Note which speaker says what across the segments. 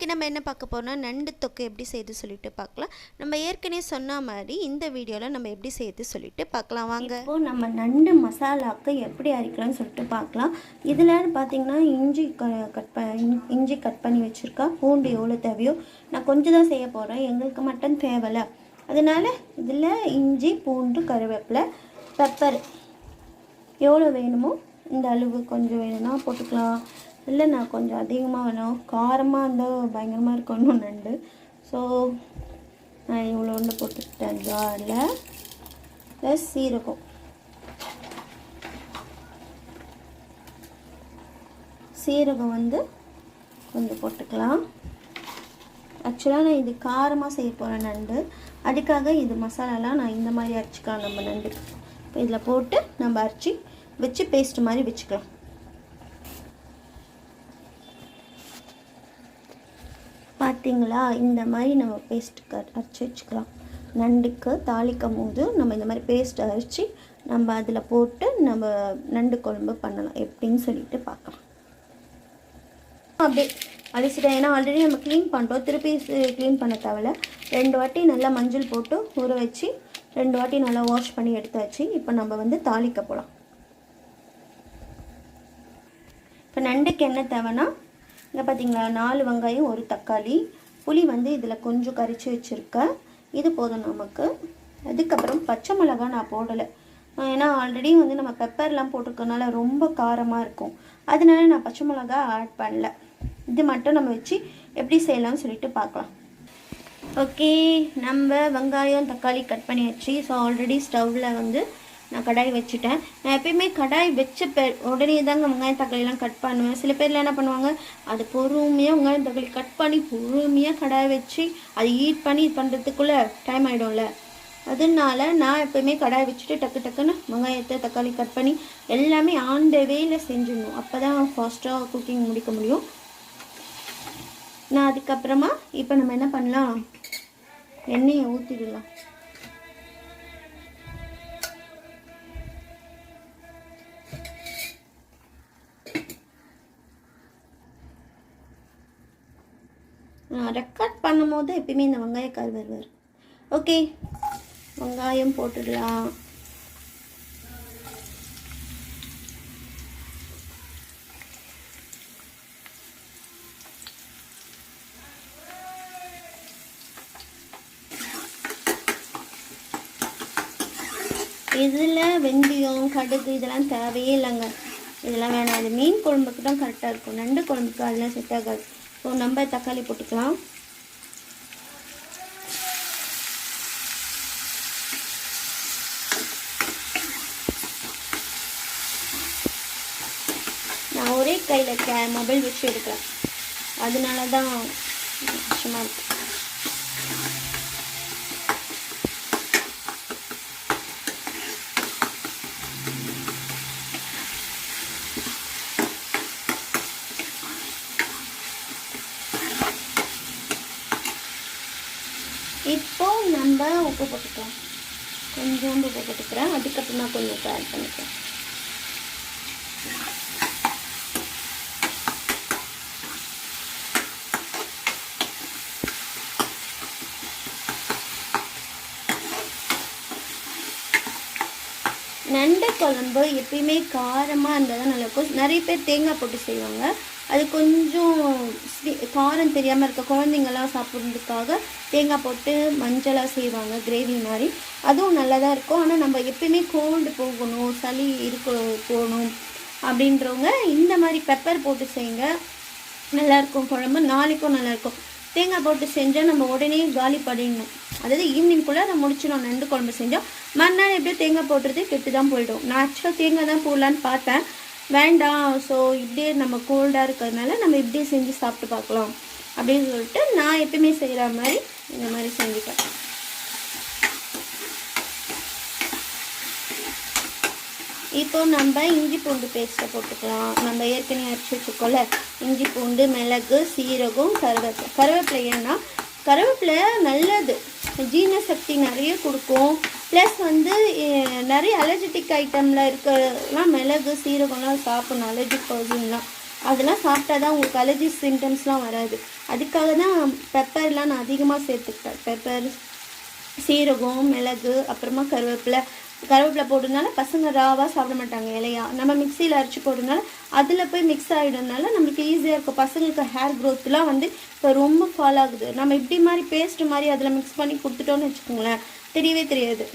Speaker 1: இன்றைக்கி நம்ம என்ன பார்க்க போகிறோம்னா நண்டு தொக்கு எப்படி செய்து சொல்லிட்டு பார்க்கலாம். நம்ம ஏற்கனவே சொன்ன மாதிரி இந்த வீடியோவில் நம்ம எப்படி செய்து சொல்லிட்டு பார்க்கலாம். வாங்க.
Speaker 2: இப்போ நம்ம நண்டு மசாலாக்கு எப்படி அரைக்கலாம்னு சொல்லிட்டு பார்க்கலாம். இதில் பார்த்தீங்கன்னா இஞ்சி க கட் ப இஞ்சி கட் பண்ணி வச்சுருக்கா. பூண்டு எவ்வளோ தேவையோ நான் கொஞ்சம் தான் செய்ய போகிறேன் எங்களுக்கு மட்டும் தேவையில்ல அதனால் இதில் இஞ்சி பூண்டு கருவேப்பிலை பெப்பர் எவ்வளோ வேணுமோ இந்த அளவு கொஞ்சம் வேணும்னா போட்டுக்கலாம். இல்லை நான் கொஞ்சம் அதிகமாக வேணும் காரமாக இருந்தால் பயங்கரமாக இருக்கணும் நண்டு. ஸோ நான் இவ்வளோ ஒன்று போட்டுக்கிட்டேன் ஜாரில். ப்ளஸ் சீரகம். சீரகம் வந்து கொஞ்சம் போட்டுக்கலாம். ஆக்சுவலாக நான் இது காரமாக செய்ய போகிறேன் நண்டு. அதுக்காக இது மசாலாலாம் நான் இந்த மாதிரி அரைச்சிக்கலாம் நம்ம நண்டு. இப்போ இதில் போட்டு நம்ம அரைச்சி வச்சு பேஸ்ட் மாதிரி வச்சுக்கலாம். பார்த்தீங்களா இந்த மாதிரி நம்ம பேஸ்ட் அரைச்சி வச்சுக்கலாம். நண்டுக்கு தாளிக்கும் போது நம்ம இந்த மாதிரி பேஸ்ட் அரைச்சி நம்ம அதில் போட்டு நம்ம நண்டு குழம்பு பண்ணலாம். எப்படின்னு சொல்லிட்டு பார்க்கலாம். அப்படியே அழிச்சிட்டேன் ஏன்னா ஆல்ரெடி நம்ம க்ளீன் பண்ணிட்டோம் திருப்பி க்ளீன் பண்ண தேவையில்ல. ரெண்டு வாட்டி நல்லா மஞ்சள் போட்டு ஊற வச்சு ரெண்டு வாட்டி நல்லா வாஷ் பண்ணி எடுத்தாச்சு. இப்போ நம்ம வந்து தாளிக்க போகலாம் இப்போ நண்டுக்கு என்ன தேவைன்னா இங்கே பார்த்தீங்களா நாலு வெங்காயம் ஒரு தக்காளி. புளி வந்து இதில் கொஞ்சம் கரிச்சு வச்சுருக்கேன். இது போதும் நமக்கு. அதுக்கப்புறம் பச்சை மிளகா நான் போடலை. ஏன்னா ஆல்ரெடி வந்து நம்ம பெப்பர்லாம் போட்டிருக்கனால ரொம்ப காரமாக இருக்கும். அதனால நான் பச்சை மிளகா ஆட் பண்ணல. இது மட்டும் நம்ம வச்சு எப்படி செய்யலாம்னு சொல்லிட்டு பார்க்கலாம். ஓகே நம்ம வெங்காயம் தக்காளி கட் பண்ணியாச்சு. ஸோ ஆல்ரெடி ஸ்டவ்வில் வந்து நான் கடாய் வச்சுட்டேன். நான் எப்பயுமே கடாய் வச்ச பெ உடனே தாங்க வெங்காயம் தக்காளிலாம் கட் பண்ணுவேன். சில பேர்லாம் என்ன பண்ணுவாங்க அது பொறுமையாக வெங்காயம் தக்காளி கட் பண்ணி பொறுமையாக கடாய் வச்சு அதை ஹீட் பண்ணி இது பண்ணுறதுக்குள்ளே டைம் ஆகிடும்ல அதனால நான் எப்பயுமே கடாய் வச்சுட்டு டக்கு டக்குன்னு வெங்காயத்தை தக்காளி கட் பண்ணி எல்லாமே ஆன் த வேயில் செஞ்சிடணும். அப்போ தான் ஃபாஸ்ட்டாக குக்கிங் முடிக்க முடியும். நான் அதுக்கப்புறமா இப்போ நம்ம என்ன பண்ணலாம்? எண்ணெயை ஊற்றிடலாம் நான் ரெக்கார்ட் பண்ணும்போது எப்பயுமே இந்த வெங்காயக்கால் வருவார். ஓகே வெங்காயம் போட்டுடலாம். இதில் வெந்தயம் கடுகு இதெல்லாம் தேவையே இல்லைங்க. இதெல்லாம் வேணாம். அது மீன் குழம்புக்கு தான் கரெக்டாக இருக்கும். நண்டு குழம்புக்கு அதெல்லாம் செட் ஆகாது. ஸோ நம்ம தக்காளி போட்டுக்கலாம். நான் ஒரே கையில் கே மொபைல் வச்சு எடுக்கிறேன். அதனால தான் கஷ்டமாக இருக்கு இப்போ நம்ம உப்பு போட்டுக்கலாம். கொஞ்சோண்டு உப்பு போட்டுக்கிறேன். அதுக்கப்புறமா கொஞ்சம் உப்பு ஆட் பண்ணிக்கிறேன் நண்டு குழம்பு எப்பயுமே காரமாக இருந்தால் தான் நல்லாயிருக்கும். நிறைய பேர் தேங்காய் போட்டு செய்வாங்க. அது கொஞ்சம் காரம் தெரியாமல் இருக்க குழந்தைங்கள்லாம் சாப்பிட்றதுக்காக தேங்காய் போட்டு மஞ்சளாக செய்வாங்க கிரேவி மாதிரி. அதுவும் நல்லா தான் இருக்கும். ஆனால் நம்ம எப்பயுமே கோல்டு போகணும் சளி இருக்க போகணும் அப்படின்றவங்க இந்த மாதிரி பெப்பர் போட்டு செய்யுங்க. நல்லாயிருக்கும் குழம்பு. நாளைக்கும் நல்லாயிருக்கும் தேங்காய் போட்டு செஞ்சால் நம்ம உடனே காலி பண்ணிடணும். அதாவது ஈவினிங்குள்ளே நம்ம முடிச்சிடணும். நண்டு குழம்பு செஞ்சோம் மறுநாள் எப்படியோ தேங்காய் போட்டுறது கெட்டு தான் போயிடும். நான் ஆக்சுவலாக தேங்காய் தான் போடலான்னு பார்த்தேன். வேண்டாம். ஸோ இப்படியே நம்ம கோல்டாக இருக்கிறதுனால நம்ம இப்படியே செஞ்சு சாப்பிட்டு பார்க்கலாம். அப்படின்னு சொல்லிட்டு நான் எப்பயுமே செய்கிற மாதிரி இந்த மாதிரி செஞ்சுப்பேன். இப்போ நம்ம இஞ்சி பூண்டு பேஸ்ட்டை போட்டுக்கலாம். நம்ம ஏற்கனவே அரைச்சி வச்சுக்கோல இஞ்சி பூண்டு மிளகு சீரகம் கருவேப்பிலை. கருவேப்பிலை ஏன்னா கருவேப்பிலை நல்லது. ஜீரண சக்தி நிறைய கொடுக்கும். ப்ளஸ் வந்து நிறைய அலர்ஜெட்டிக் ஐட்டமில் இருக்கிறலாம் மிளகு சீரகம்லாம் சாப்பிடணும். அலர்ஜிக் பர்சன்லாம் அதெல்லாம் சாப்பிட்டா தான் உங்களுக்கு அலர்ஜி சிம்டம்ஸ்லாம் வராது. அதுக்காக தான் பெப்பர்லாம் நான் அதிகமாக சேர்த்துக்கிட்டேன். பெப்பர் சீரகம் மிளகு அப்புறமா கருவேப்பிலை. கருவேப்பிலை போடுறதுனால பசங்க ராவாக சாப்பிட மாட்டாங்க இலையா. நம்ம மிக்சியில் அரைச்சி போடுறதுனால அதில் போய் மிக்ஸ் ஆகிடுறதுனால நம்மளுக்கு ஈஸியாக இருக்கும். பசங்களுக்கு ஹேர் க்ரோத்லாம் வந்து இப்போ ரொம்ப ஃபால் ஆகுது. நம்ம இப்படி மாதிரி பேஸ்ட் மாதிரி அதில் மிக்ஸ் பண்ணி கொடுத்துட்டோம்னு வச்சுக்கோங்களேன். தெரியவே தெரியாது.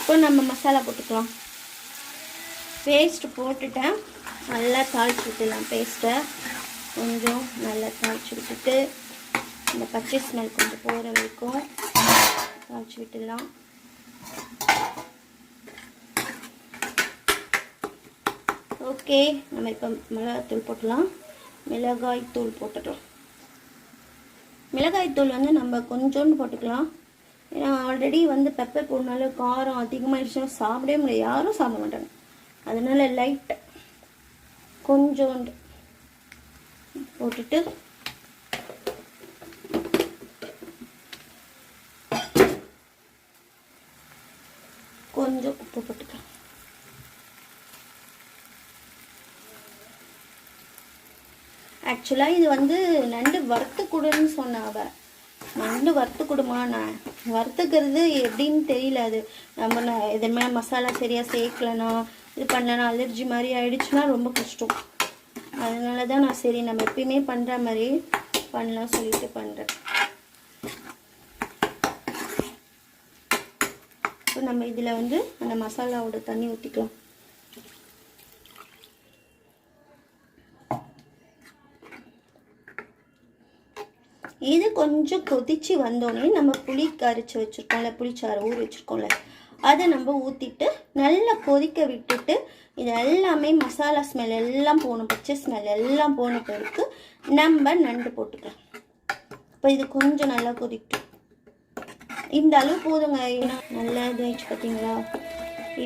Speaker 2: இப்போ நம்ம மசாலா போட்டுக்கலாம். பேஸ்ட் போட்டுட்டேன். நல்லா தாளிச்சு விட்டுலாம் பேஸ்ட்டை கொஞ்சம் நல்லா தாளிச்சு விட்டுட்டு இந்த பச்சை ஸ்மெல் கொஞ்சம் போகிற வரைக்கும் தாளிச்சு விட்டுடலாம். ஓகே நம்ம இப்போ மிளகாய்த்தூள் போட்டலாம் மிளகாய் தூள் போட்டுடலாம் மிளகாய் தூள் வந்து நம்ம கொஞ்சோண்டு போட்டுக்கலாம். ஏன்னா ஆல்ரெடி வந்து பெப்பர் போடனால காரம் அதிகமாகிடுச்சுன்னா சாப்பிடவே முடியாது. யாரும் சாப்பிட மாட்டாங்க. அதனால் லைட் கொஞ்சோண்டு போட்டுட்டு கொஞ்சம் உப்பு போட்டுக்கலாம். ஆக்சுவலாக இது வந்து நண்டு வறுத்து கொடுன்னு சொன்ன அவ. நண்டு வறுத்து கொடுமா நான் வறுத்துக்கிறது எப்படின்னு தெரியல அது. நம்ம எதுவுமே மசாலா சரியாக சேர்க்கலன்னா இது பண்ணலன்னா அலர்ஜி மாதிரி ஆயிடுச்சுன்னா ரொம்ப கஷ்டம். அதனால தான் நான் சரி நம்ம எப்பயுமே பண்ணுற மாதிரி பண்ணலாம் சொல்லிட்டு பண்ணுறேன் இப்போ நம்ம இதில் வந்து அந்த மசாலாவோட தண்ணி ஊற்றிக்கலாம் இது கொஞ்சம் கொதிச்சு வந்தோடனே நம்ம புளி கரைச்சி வச்சுருக்கோம்ல புளிச்சாறு ஊறி வச்சுருக்கோம்ல அதை நம்ம ஊற்றிட்டு நல்லா கொதிக்க விட்டுட்டு இது எல்லாமே மசாலா ஸ்மெல் எல்லாம் போகணும் பச்சை ஸ்மெல் எல்லாம் போன பிறகு நம்ம நண்டு போட்டுக்கலாம். இப்போ இது கொஞ்சம் நல்லா கொதிக்கும். இந்த அளவு போதுங்க. நல்லா இதாகிடுச்சு பார்த்தீங்களா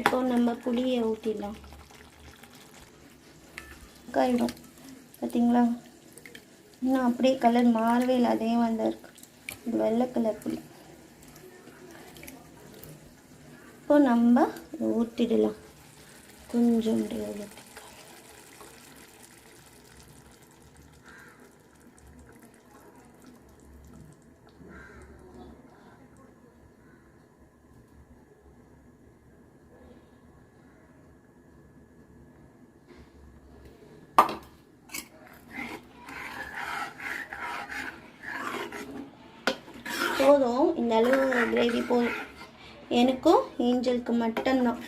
Speaker 2: இப்போ நம்ம புளியை ஊற்றிடலாம் காயிடும் பார்த்தீங்களா இன்னும் அப்படியே கலர் மாறவே இல்லை. அதே மாதிரி இருக்கு. இது வெள்ளை கலர் புளி. இப்போ நம்ம ஊற்றிடலாம் கொஞ்சோண்டு எவ்வளோ போதும். இந்த அளவு கிரேவி போதும். எனக்கும் ஏஞ்சலுக்கு மட்டும்தான்.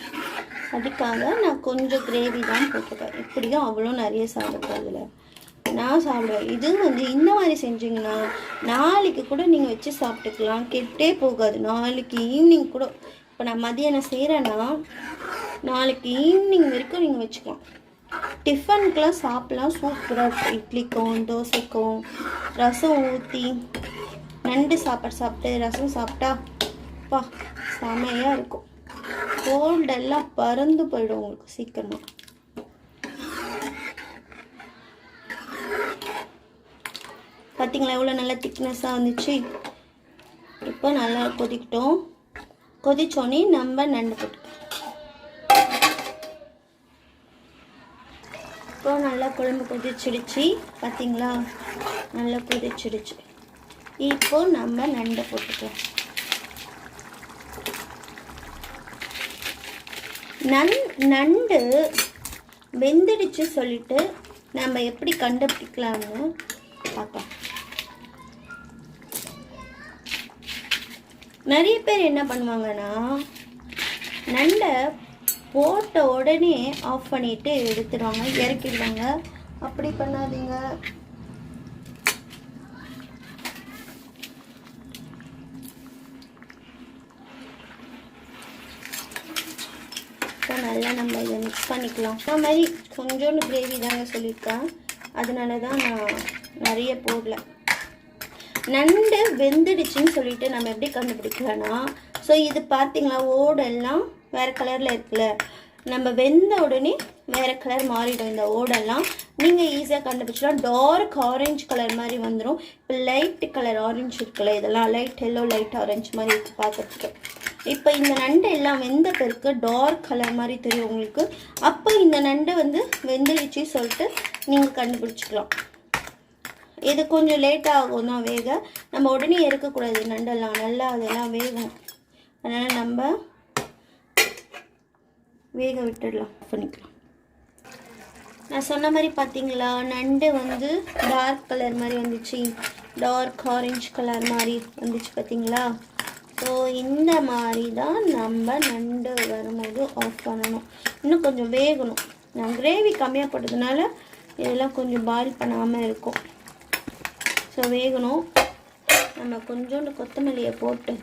Speaker 2: அதுக்காக நான் கொஞ்சம் கிரேவி தான் போட்டுப்பேன் இப்படியும் அவ்வளோ நிறைய சாப்பிட்றதில்ல நான் சாப்பிடுவேன். இது வந்து இந்த மாதிரி செஞ்சீங்கன்னா நாளைக்கு கூட நீங்கள் வச்சு சாப்பிட்டுக்கலாம். கெட்டே போகாது. நாளைக்கு ஈவினிங் கூட. இப்போ நான் மதியானம் செய்கிறேன்னா நாளைக்கு ஈவினிங் வரைக்கும் நீங்கள் வச்சுக்கலாம். டிஃபனுக்கெலாம் சாப்பிட்லாம். சூப்பராக இருக்கும். இட்லிக்கும் தோசைக்கும் ரசம் ஊற்றி நண்டு சாப்பாடு சாப்பிட்டு ரசம் சாப்பிட்டா அப்பா செமையாக இருக்கும். கோல்டெல்லாம் பறந்து போயிடும் உங்களுக்கு சீக்கிரமாக பார்த்தீங்களா எவ்வளோ நல்லா திக்னஸாக வந்துச்சு. இப்போ நல்லா கொதிக்கிட்டோம். கொதிச்சோடனே நம்ம நண்டு போட்டுக்கலாம். இப்போ நல்லா குழம்பு கொதிச்சிடுச்சு. பார்த்தீங்களா நல்லா கொதிச்சிடுச்சு. இப்போ நம்ம நண்டை போட்டுக்கலாம். நன் நண்டு வெந்துடுச்சு சொல்லிட்டு நம்ம எப்படி கண்டுபிடிக்கலாம்னு பார்க்கலாம். நிறைய பேர் என்ன பண்ணுவாங்கன்னா நண்டை போட்ட உடனே ஆஃப் பண்ணிட்டு எடுத்துடுவாங்க இறக்கிடுவாங்க. அப்படி பண்ணாதீங்க. இப்போ நல்லா நம்ம இதை மிக்ஸ் பண்ணிக்கலாம். அந்த மாதிரி கொஞ்சோண்டு கிரேவி தாங்க சொல்லியிருக்கேன். அதனால தான் நான் நிறைய போடல. நண்டு வெந்துடுச்சுன்னு சொல்லிட்டு நம்ம எப்படி கண்டுபிடிக்கலன்னா ஸோ இது பார்த்தீங்களா ஓடெல்லாம் வேறு கலரில் இருக்குல்ல. நம்ம வெந்த உடனே வேறு கலர் மாறிடும் இந்த ஓடெல்லாம். நீங்கள் ஈஸியாக கண்டுபிடிச்சலாம் டார்க் ஆரஞ்சு கலர் மாதிரி வந்துடும் இப்போ லைட் கலர் ஆரஞ்சு இருக்குல்ல இதெல்லாம் லைட் எல்லோ லைட் ஆரஞ்சு மாதிரி இருக்கு இப்போ இந்த நண்டு எல்லாம் வெந்த பிறகு டார்க் கலர் மாதிரி தெரியும் உங்களுக்கு. அப்போ இந்த நண்டு வந்து வெந்துடுச்சு சொல்லிட்டு நீங்கள் கண்டுபிடிச்சிக்கலாம். இது கொஞ்சம் லேட் ஆகும் தான் வேக. நம்ம உடனே இறக்கக்கூடாது நண்டெல்லாம். நல்லா அதெல்லாம் வேகும் அதனால் நம்ம வேக விட்டுடலாம். பண்ணிக்கலாம். நான் சொன்ன மாதிரி பார்த்தீங்களா? நண்டு வந்து டார்க் கலர் மாதிரி வந்துச்சு. டார்க் ஆரஞ்சு கலர் மாதிரி வந்துச்சு பார்த்தீங்களா? ஸோ இந்த மாதிரி தான் நம்ம நண்டு வரும்போது ஆஃப் பண்ணணும். இன்னும் கொஞ்சம் வேகணும். நான் கிரேவி கம்மியாக போட்டதுனால இதெல்லாம் கொஞ்சம் பாயில் பண்ணாமல் இருக்கும். ஸோ வேகணும். நம்ம கொஞ்சோண்டு கொத்தமல்லியை போட்டு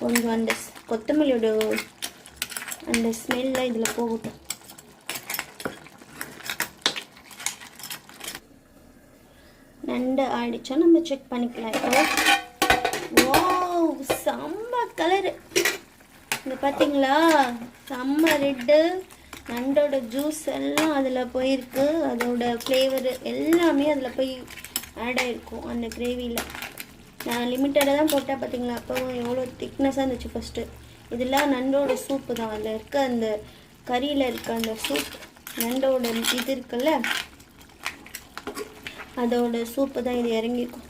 Speaker 2: கொஞ்சம் அந்த கொத்தமல்லியோட அந்த ஸ்மெல்லாம் இதில் போகட்டும். நண்டு ஆயிடுச்சா? நம்ம செக் பண்ணிக்கலாம் இப்போ. செம்ம கலரு இந்த பார்த்தீங்களா செம்ம ரெட்டு நண்டோட ஜூஸ் எல்லாம் அதில் போயிருக்கு. அதோட ஃப்ளேவரு எல்லாமே அதில் போய் ஆட் ஆகிருக்கும் அந்த கிரேவியில் நான் லிமிட்டடாக தான் போட்டால் பார்த்தீங்களா அப்போ எவ்வளோ திக்னஸாக இருந்துச்சு ஃபஸ்ட்டு இதெல்லாம் நண்டோட சூப்பு தான். அதில் இருக்க அந்த கறியில் இருக்க அந்த சூப் நண்டோட இது இருக்குல்ல? அதோட சூப்பு தான் இது இறங்கிக்கும்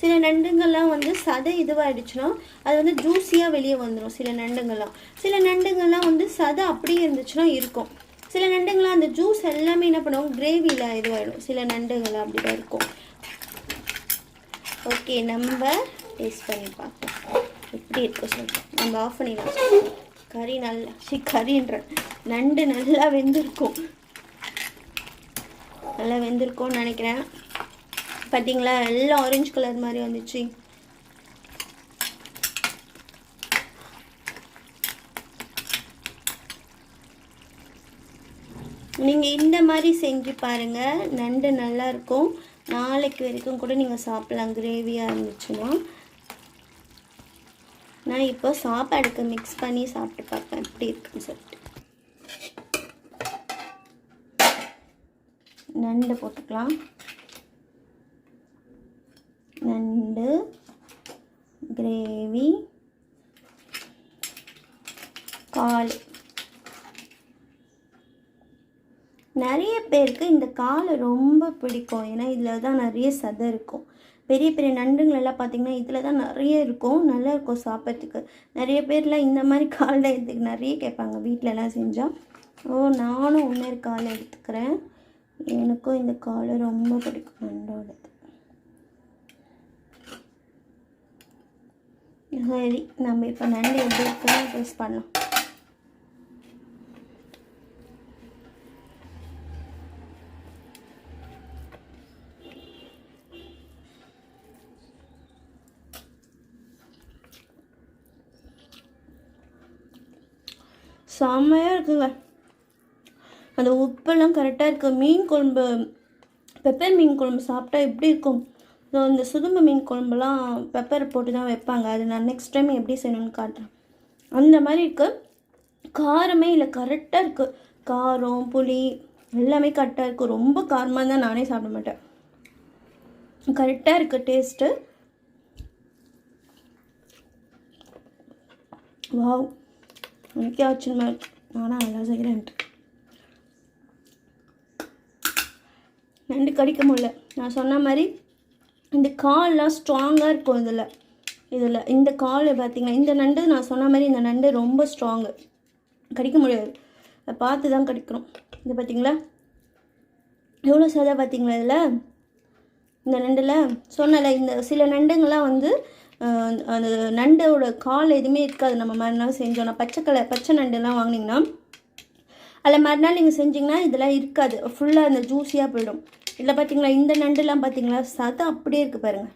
Speaker 2: சில நண்டுங்கள்லாம் வந்து சதை இதுவாகிடுச்சுன்னா அது வந்து ஜூஸியாக வெளியே வந்துடும் சில நண்டுங்கள்லாம். சில நண்டுங்கள்லாம் வந்து சதை அப்படியே இருந்துச்சுன்னா இருக்கும். சில நண்டுங்களாம் அந்த ஜூஸ் எல்லாமே என்ன பண்ணுவோம் கிரேவியில் இதுவாகிடும் சில நண்டுங்களாம் அப்படி தான் இருக்கும். ஓகே நம்ம டேஸ்ட் பண்ணி பார்ப்போம். எப்படி இருக்கும் சொல்லுங்கள் நம்ம ஆஃப் பண்ணிடலாம் கறி நல்லா சி கறின்ற நண்டு நல்லா வெந்திருக்கும். நல்லா வெந்திருக்கும்னு நினைக்கிறேன். பார்த்தீங்களா எல்லாம் ஆரஞ்சு கலர் மாதிரி வந்துச்சு. நீங்கள் இந்த மாதிரி செஞ்சு பாருங்கள் நண்டு நல்லா இருக்கும். நாளைக்கு வரைக்கும் கூட நீங்கள் சாப்பிட்லாம். கிரேவியாக இருந்துச்சுன்னா. நான் இப்போ சாப்பாடுக்கு மிக்ஸ் பண்ணி சாப்பிட்டு பார்ப்பேன். எப்படி இருக்குன்னு சொல்லிட்டு. நண்டு போட்டுக்கலாம் நண்டு கிரேவி கால். நிறைய பேருக்கு இந்த காலை ரொம்ப பிடிக்கும். ஏன்னா இதில் தான் நிறைய சதை இருக்கும். பெரிய பெரிய நண்டுங்களெல்லாம் பார்த்தீங்கன்னா இதில் தான் நிறைய இருக்கும். நல்லா இருக்கும் சாப்பிட்றதுக்கு. நிறைய பேர்லாம் இந்த மாதிரி காலில் எடுத்துக்க நிறைய கேட்பாங்க. வீட்டிலலாம் செஞ்சால் ஓ நானும் இன்னொரு காலை எடுத்துக்கிறேன். எனக்கும் இந்த காலை ரொம்ப பிடிக்கும் நண்டோடது. சரி நம்ம இப்போ நண்டு எப்படி இருக்குன்னு டேஸ்ட் பண்ணலாம். செம்மையாக இருக்குங்க. அந்த உப்பெல்லாம் கரெக்டாக இருக்குது மீன் குழம்பு பெப்பர் மீன் குழம்பு சாப்பிட்டா எப்படி இருக்கும்? ஸோ இந்த சுதும்பு மீன் குழம்புலாம் பெப்பர் போட்டு தான் வைப்பாங்க. அது நான் நெக்ஸ்ட் டைம் எப்படி செய்யணும்னு காட்டுறேன். அந்த மாதிரி இருக்குது காரமே இல்லை கரெக்டாக இருக்குது காரம் புளி எல்லாமே கரெக்டாக இருக்குது ரொம்ப காரமாக இருந்தால் நானே சாப்பிட மாட்டேன். கரெக்டாக இருக்குது டேஸ்ட்டு வாவ் எனக்கே ஆச்சரியமாக இருக்கு. நானும் நல்லா செய்கிறேன்ட்டு நண்டு கடிக்க முடியல. நான் சொன்ன மாதிரி இந்த கால்லாம் ஸ்ட்ராங்காக இருக்கும் இதில் இதில் இந்த கால் பார்த்தீங்கன்னா இந்த நண்டு நான் சொன்ன மாதிரி இந்த நண்டு ரொம்ப ஸ்ட்ராங்கு. கடிக்க முடியாது. அதை பார்த்து தான் கடிக்கிறோம். இது பார்த்தீங்களா எவ்வளோ சதை பார்த்தீங்களா இதில்? இந்த நண்டில்? சொன்னல இந்த சில நண்டுங்கள்லாம் வந்து அந்த நண்டோட கால் எதுவுமே இருக்காது. நம்ம மறுநாள் செஞ்சோம்னா பச்சை கலர் பச்சை நண்டுலாம் வாங்கினீங்கன்னா அதில் மறுநாள் நீங்கள் செஞ்சிங்கன்னா இதெல்லாம் இருக்காது. ஃபுல்லாக அந்த ஜூஸியாக போயிடும். இல்லை பார்த்தீங்களா இந்த நண்டுலாம் பார்த்தீங்களா சதம் அப்படியே இருக்குது பாருங்கள்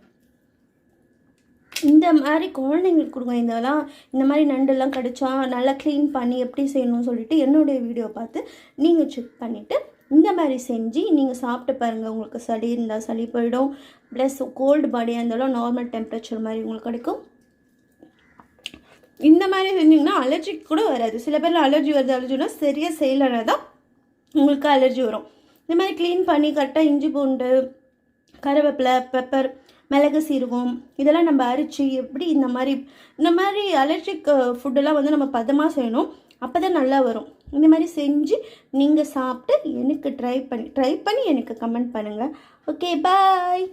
Speaker 2: இந்த மாதிரி குழந்தைங்களுக்கு கொடுங்க இதெல்லாம் இந்த மாதிரி நண்டுலாம் கடிச்சா நல்லா க்ளீன் பண்ணி எப்படி செய்யணும்னு சொல்லிட்டு என்னுடைய வீடியோ பார்த்து நீங்கள் செக் பண்ணிவிட்டு இந்த மாதிரி செஞ்சு நீங்கள் சாப்பிட்டு பாருங்கள் உங்களுக்கு சளி இருந்தால் சளி போயிடும். ப்ளஸ் கோல்டு பாடியாக இருந்தாலும் நார்மல் டெம்பரேச்சர் மாதிரி உங்களுக்கு கிடைக்கும். இந்த மாதிரி செஞ்சிங்கன்னா அலர்ஜி கூட வராது. சில பேரில் அலர்ஜி வருது அலர்ஜினா சரியாக செய்யலைன்னா தான் உங்களுக்கு அலர்ஜி வரும். இந்த மாதிரி க்ளீன் பண்ணி கரெக்டாக இஞ்சி பூண்டு கருவேப்பிலை பெப்பர் மிளகு சீருவோம் இதெல்லாம் நம்ம அரிச்சு எப்படி இந்த மாதிரி இந்த மாதிரி அலர்ஜிக் ஃபுட்டெல்லாம் வந்து நம்ம பதமாக செய்யணும் அப்போ தான் நல்லா வரும். இந்த மாதிரி செஞ்சு நீங்கள் சாப்பிட்டு எனக்கு ட்ரை பண்ணி ட்ரை பண்ணி எனக்கு கமெண்ட் பண்ணுங்கள் ஓகே பாய்